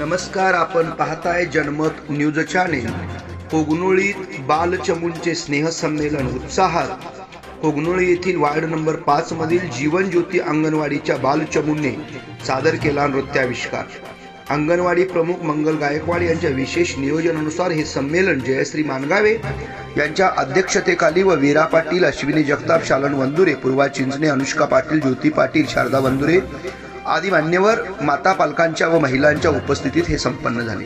नमस्कार आपण पाहताय जनमत न्यूज चॅनेल. कोगनोळीत बालचमूंचे स्नेहसंमेलन उत्साहात. होगनोळी येथील वार्ड नंबर पाच मधील जीवन ज्योती अंगणवाडीच्या बालचमूंनी सादर केला नृत्याविष्कार. अंगणवाडी प्रमुख मंगल गायकवाड यांच्या विशेष नियोजनानुसार हे संमेलन जयश्री मानगावे यांच्या अध्यक्षतेखाली व वीरा पाटील अश्विनी जगताप शालन वंदुरे पूर्वा चिंचणे अनुष्का पाटील ज्योती पाटील शारदा वंदुरे आदी मान्यवर माता पालकांच्या व महिलांच्या उपस्थितीत हे संपन्न झाले.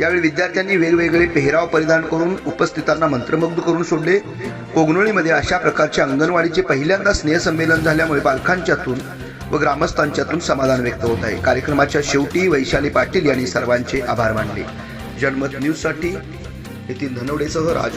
यावेळी विद्यार्थ्यांनी वेगवेगळे पेहराव परिधान करून उपस्थितांना मंत्रमुग्ध करून सोडले. कोगनोळीमध्ये अशा प्रकारचे अंगणवाडीचे पहिल्यांदा स्नेहसंमेलन झाल्यामुळे पालकांच्यातून व ग्रामस्थांच्यातून समाधान व्यक्त होत आहे. कार्यक्रमाच्या शेवटी वैशाली पाटील यांनी सर्वांचे आभार मानले. जनमत न्यूजसाठी नितीन धनवडेसह राज